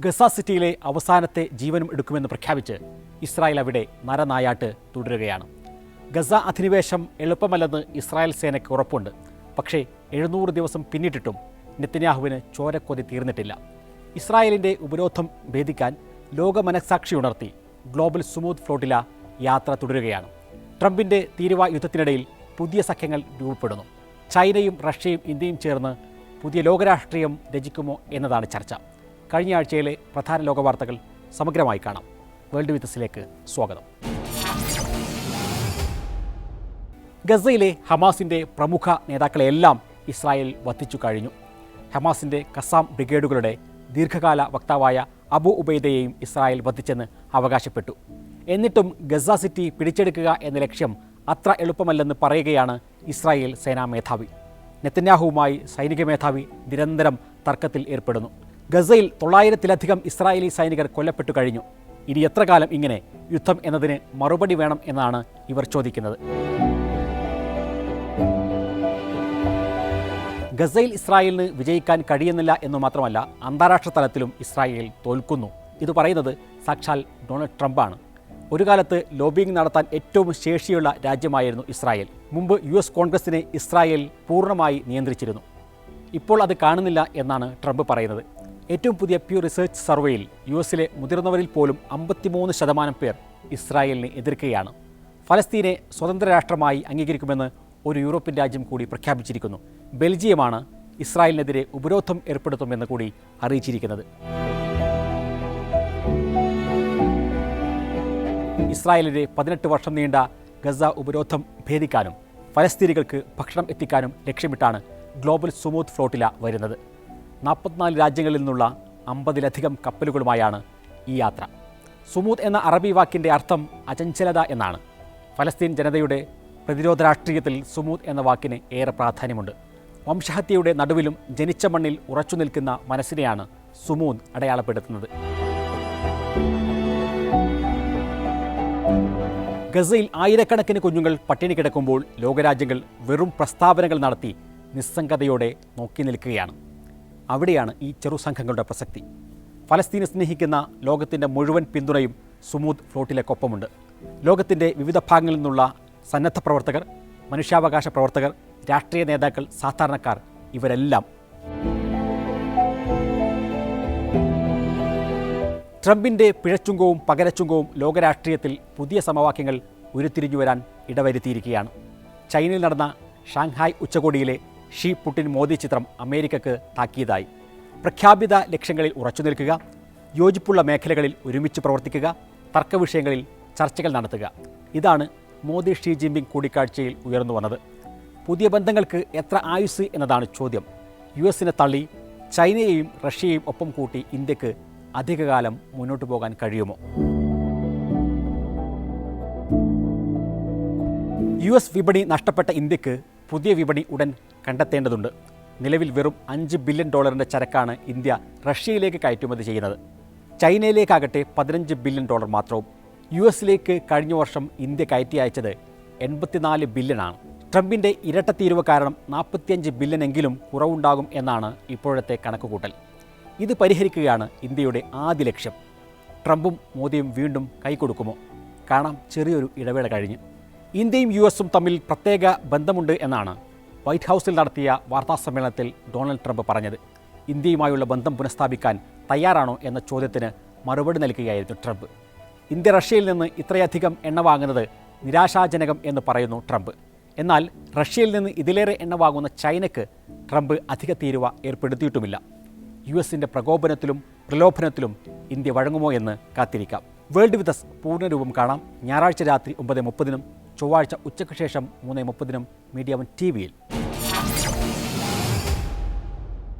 Gaza സിറ്റിയിലെ അവസാനത്തെ ജീവനും എടുക്കുമെന്ന് പ്രഖ്യാപിച്ച് ഇസ്രായേൽ അവിടെ നരനായാട്ട് തുടരുകയാണ്. ഗസ അധിനിവേശം എളുപ്പമല്ലെന്ന് ഇസ്രായേൽ സേനയ്ക്ക് ഉറപ്പുണ്ട്. പക്ഷേ എഴുന്നൂറ് ദിവസം പിന്നിട്ടിട്ടും നെത്തന്യാഹുവിന് ചോരക്കൊതി തീർന്നിട്ടില്ല. ഇസ്രായേലിന്റെ ഉപരോധം ഭേദിക്കാൻ ലോക മനസാക്ഷി ഉണർത്തി ഗ്ലോബൽ സുമൂത്ത് ഫ്ലോട്ടില യാത്ര തുടരുകയാണ്. ട്രംപിന്റെ തീരുവ യുദ്ധത്തിനിടയിൽ പുതിയ സഖ്യങ്ങൾ രൂപപ്പെടുന്നു. ചൈനയും റഷ്യയും ഇന്ത്യയും ചേർന്ന് പുതിയ ലോകരാഷ്ട്രീയം രചിക്കുമോ എന്നതാണ് ചർച്ച. കഴിഞ്ഞ ആഴ്ചയിലെ പ്രധാന ലോകവാർത്തകൾ സമഗ്രമായി കാണാം. വേൾഡ് വിത്തസിലേക്ക് സ്വാഗതം. ഗസയിലെ ഹമാസിന്റെ പ്രമുഖ നേതാക്കളെയെല്ലാം ഇസ്രായേൽ വധിച്ചു കഴിഞ്ഞു. ഹമാസിന്റെ കസാം ബ്രിഗേഡുകളുടെ ദീർഘകാല വക്താവായ അബു ഉബൈദയെയും ഇസ്രായേൽ വധിച്ചെന്ന് അവകാശപ്പെട്ടു. എന്നിട്ടും ഗസ സിറ്റി പിടിച്ചെടുക്കുക എന്ന ലക്ഷ്യം അത്ര എളുപ്പമല്ലെന്ന് പറയുകയാണ് ഇസ്രായേൽ സേനാ മേധാവി. നെത്തന്യാഹുവുമായി സൈനിക മേധാവി നിരന്തരം തർക്കത്തിൽ ഏർപ്പെടുന്നു. ഗസയിൽ തൊള്ളായിരത്തിലധികം ഇസ്രായേലി സൈനികർ കൊല്ലപ്പെട്ടു കഴിഞ്ഞു. ഇനി എത്ര കാലം ഇങ്ങനെ യുദ്ധം എന്നതിന് മറുപടി വേണം എന്നാണ് ഇവർ ചോദിക്കുന്നത്. ഗസയിൽ ഇസ്രായേലിന് വിജയിക്കാൻ കഴിയുന്നില്ല എന്ന് മാത്രമല്ല അന്താരാഷ്ട്ര തലത്തിലും ഇസ്രായേൽ തോൽക്കുന്നു. ഇത് പറയുന്നത് സാക്ഷാൽ ഡൊണാൾഡ് ട്രംപാണ്. ഒരു കാലത്ത് ലോബിയിങ് നടത്താൻ ഏറ്റവും ശേഷിയുള്ള രാജ്യമായിരുന്നു ഇസ്രായേൽ. മുമ്പ് യു എസ് കോൺഗ്രസിനെ ഇസ്രായേൽ പൂർണമായി നിയന്ത്രിച്ചിരുന്നു. ഇപ്പോൾ അത് കാണുന്നില്ല എന്നാണ് ട്രംപ് പറയുന്നത്. ഏറ്റവും പുതിയ പ്യൂ റിസർച്ച് സർവേയിൽ യു എസിലെ മുതിർന്നവരിൽ പോലും അമ്പത്തിമൂന്ന് ശതമാനം പേർ ഇസ്രായേലിനെ എതിർക്കുകയാണ്. ഫലസ്തീനെ സ്വതന്ത്ര രാഷ്ട്രമായി അംഗീകരിക്കുമെന്ന് ഒരു യൂറോപ്യൻ രാജ്യം കൂടി പ്രഖ്യാപിച്ചിരിക്കുന്നു. ബെൽജിയമാണ് ഇസ്രായേലിനെതിരെ ഉപരോധം ഏർപ്പെടുത്തുമെന്ന് കൂടി അറിയിച്ചിരിക്കുന്നത്. ഇസ്രായേലിന്റെ പതിനെട്ട് വർഷം നീണ്ട ഗസ ഉപരോധം ഭേദിക്കാനും ഫലസ്തീനികൾക്ക് ഭക്ഷണം എത്തിക്കാനും ലക്ഷ്യമിട്ടാണ് ഗ്ലോബൽ സുമൂത്ത് ഫ്ലോട്ടില വരുന്നത്. നാൽപ്പത്തിനാല് രാജ്യങ്ങളിൽ നിന്നുള്ള അമ്പതിലധികം കപ്പലുകളുമായാണ് ഈ യാത്ര. സുമൂത്ത് എന്ന അറബി വാക്കിന്റെ അർത്ഥം അചഞ്ചലത എന്നാണ്. ഫലസ്തീൻ ജനതയുടെ പ്രതിരോധ രാഷ്ട്രീയത്തിൽ സുമൂത്ത് എന്ന വാക്കിന് ഏറെ പ്രാധാന്യമുണ്ട്. വംശഹത്യയുടെ നടുവിലും ജനിച്ച മണ്ണിൽ ഉറച്ചു നിൽക്കുന്ന മനസ്സിനെയാണ് സുമൂൻ അടയാളപ്പെടുത്തുന്നത്. ഗസയിൽ ആയിരക്കണക്കിന് കുഞ്ഞുങ്ങൾ പട്ടിണി കിടക്കുമ്പോൾ ലോകരാജ്യങ്ങൾ വെറും പ്രസ്താവനകൾ നടത്തി നിസ്സംഗതയോടെ നോക്കി നിൽക്കുകയാണ്. അവിടെയാണ് ഈ ചെറു സംഘങ്ങളുടെ പ്രസക്തി. ഫലസ്തീനെ സ്നേഹിക്കുന്ന ലോകത്തിന്റെ മുഴുവൻ പിന്തുണയും സുമൂത്ത് ഫ്ലോട്ടിലേക്കൊപ്പമുണ്ട്. ലോകത്തിന്റെ വിവിധ ഭാഗങ്ങളിൽ നിന്നുള്ള സന്നദ്ധ പ്രവർത്തകർ മനുഷ്യാവകാശ പ്രവർത്തകർ രാഷ്ട്രീയ നേതാക്കൾ സാധാരണക്കാർ ഇവരെല്ലാം. ട്രംപിന്റെ പിഴച്ചുങ്കവും പകരച്ചുങ്കവും ലോകരാഷ്ട്രീയത്തിൽ പുതിയ സമവാക്യങ്ങൾ ഉരുത്തിരിഞ്ഞു വരാൻ ഇടവരുത്തിയിരിക്കുകയാണ്. ചൈനയിൽ നടന്ന ഷാങ്ഹായ് ഉച്ചകോടിയിലെ ഷീ പുട്ടിൻ മോദി ചിത്രം അമേരിക്കക്ക് താക്കീതായി. പ്രഖ്യാപിത ലക്ഷ്യങ്ങളിൽ ഉറച്ചു നിൽക്കുക യോജിപ്പുള്ള മേഖലകളിൽ ഒരുമിച്ച് പ്രവർത്തിക്കുക തർക്ക വിഷയങ്ങളിൽ ചർച്ചകൾ നടത്തുക. ഇതാണ് മോദി ഷീ ജിൻപിങ് കൂടിക്കാഴ്ചയിൽ ഉയർന്നു വന്നത്. പുതിയ ബന്ധങ്ങൾക്ക് എത്ര ആയുസ് എന്നതാണ് ചോദ്യം. യു എസിനെ തള്ളി ചൈനയെയും റഷ്യയെയും ഒപ്പം കൂട്ടി ഇന്ത്യയ്ക്ക് അധികകാലം മുന്നോട്ടു പോകാൻ കഴിയുമോ? യു എസ് വിപണി നഷ്ടപ്പെട്ട ഇന്ത്യയ്ക്ക് പുതിയ വിപണി ഉടൻ കണ്ടെത്തേണ്ടതുണ്ട്. നിലവിൽ വെറും അഞ്ച് ബില്യൺ ഡോളറിന്റെ ചരക്കാണ് ഇന്ത്യ റഷ്യയിലേക്ക് കയറ്റുമതി ചെയ്യുന്നത്. ചൈനയിലേക്കാകട്ടെ പതിനഞ്ച് ബില്യൺ ഡോളർ മാത്രവും. യു എസിലേക്ക് കഴിഞ്ഞ വർഷം ഇന്ത്യ കയറ്റി അയച്ചത് എൺപത്തിനാല് ബില്യണാണ് ട്രംപിന്റെ ഇരട്ട തീരുവ കാരണം നാൽപ്പത്തിയഞ്ച് ബില്യണെങ്കിലും കുറവുണ്ടാകും എന്നാണ് ഇപ്പോഴത്തെ കണക്കുകൂട്ടൽ. ഇത് പരിഹരിക്കുകയാണ് ഇന്ത്യയുടെ ആദ്യ ലക്ഷ്യം. ട്രംപും മോദിയും വീണ്ടും കൈകൊടുക്കുമോ കാണാം ചെറിയൊരു ഇടവേള കഴിഞ്ഞ്. ഇന്ത്യയും യു എസും തമ്മിൽ പ്രത്യേക ബന്ധമുണ്ട് എന്നാണ് വൈറ്റ് ഹൗസിൽ നടത്തിയ വാർത്താസമ്മേളനത്തിൽ ഡൊണാൾഡ് ട്രംപ് പറഞ്ഞത്. ഇന്ത്യയുമായുള്ള ബന്ധം പുനഃസ്ഥാപിക്കാൻ തയ്യാറാണോ എന്ന ചോദ്യത്തിന് മറുപടി നൽകുകയായിരുന്നു ട്രംപ്. ഇന്ത്യ റഷ്യയിൽ നിന്ന് ഇത്രയധികം എണ്ണ വാങ്ങുന്നത് നിരാശാജനകം എന്ന് പറയുന്നു ട്രംപ്. എന്നാൽ റഷ്യയിൽ നിന്ന് ഇതിലേറെ എണ്ണ വാങ്ങുന്ന ചൈനയ്ക്ക് ട്രംപ് അധിക തീരുവ ഏർപ്പെടുത്തിയിട്ടുമില്ല. യു എസിന്റെ പ്രകോപനത്തിലും പ്രലോഭനത്തിലും ഇന്ത്യ വഴങ്ങുമോ എന്ന് കാത്തിരിക്കാം. വേൾഡ് വിതസ് പൂർണരൂപം കാണാം. ഞായറാഴ്ച രാത്രി ഒമ്പത് മുപ്പതിനും ചൊവ്വാഴ്ച ഉച്ചയ്ക്ക് ശേഷം മൂന്ന് മുപ്പതിനും മീഡിയ വൺ ടി വിയിൽ